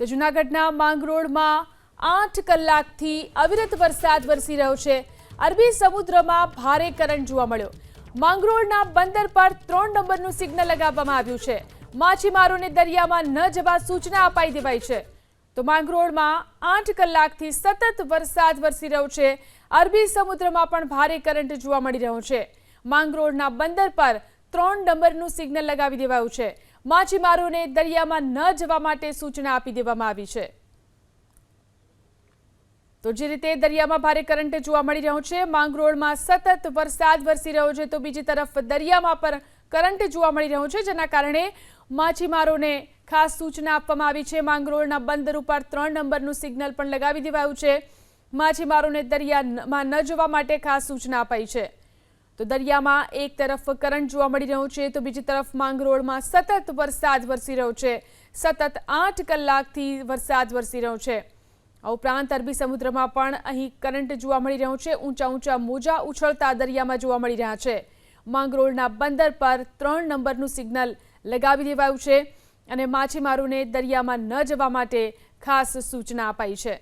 તો જૂનાગઢના માંગરોળમાં આઠ કલાકથી અવિરત વરસાદ વરસી રહ્યો છે. અરબી સમુદ્રમાં ભારે કરંટ જોવા મળ્યો. માંગરોળના બંદર પર ત્રણ નંબરનું સિગ્નલ લગાવવામાં આવ્યું છે. માછીમારોને દરિયામાં ન જવા સૂચના અપાઈ દેવાઈ છે. તો માંગરોળમાં આઠ કલાકથી સતત વરસાદ વરસી રહ્યો છે. અરબી સમુદ્રમાં પણ ભારે કરંટ જોવા મળી રહ્યો છે. માંગરોળના બંદર પર ત્રણ નંબરનું સિગ્નલ લગાવી દેવાયું છે. માછીમારોને દરિયામાં ન જવા માટે સૂચના આપી દેવામાં આવી છે. તો જે રીતે દરિયામાં ભારે કરંટ જોવા મળી રહ્યો છે, માંગરોળમાં સતત વરસાદ વરસી રહ્યો છે, તો બીજી તરફ દરિયામાં પણ કરંટ જોવા મળી રહ્યો છે, જેના કારણે માછીમારોને ખાસ સૂચના આપવામાં આવી છે. માંગરોળના બંદર ઉપર ત્રણ નંબરનું સિગ્નલ પણ લગાવી દેવાયું છે. માછીમારોને દરિયામાં ન જવા માટે ખાસ સૂચના અપાઈ છે. તો દરિયામાં એક તરફ કરંટ જોવા મળી રહ્યો છે, તો બીજી તરફ માંગરોળમાં સતત વરસાદ વરસી રહ્યો છે. સતત આઠ કલાકથી વરસાદ વરસી રહ્યો છે. આ ઉપરાંત અરબી સમુદ્રમાં પણ અહીં કરંટ જોવા મળી રહ્યો છે. ઊંચા ઊંચા મોજા ઉછળતા દરિયામાં જોવા મળી રહ્યા છે. માંગરોળના બંદર પર ત્રણ નંબરનું સિગ્નલ લગાવી દેવાયું છે અને માછીમારોને દરિયામાં ન જવા માટે ખાસ સૂચના અપાઈ છે.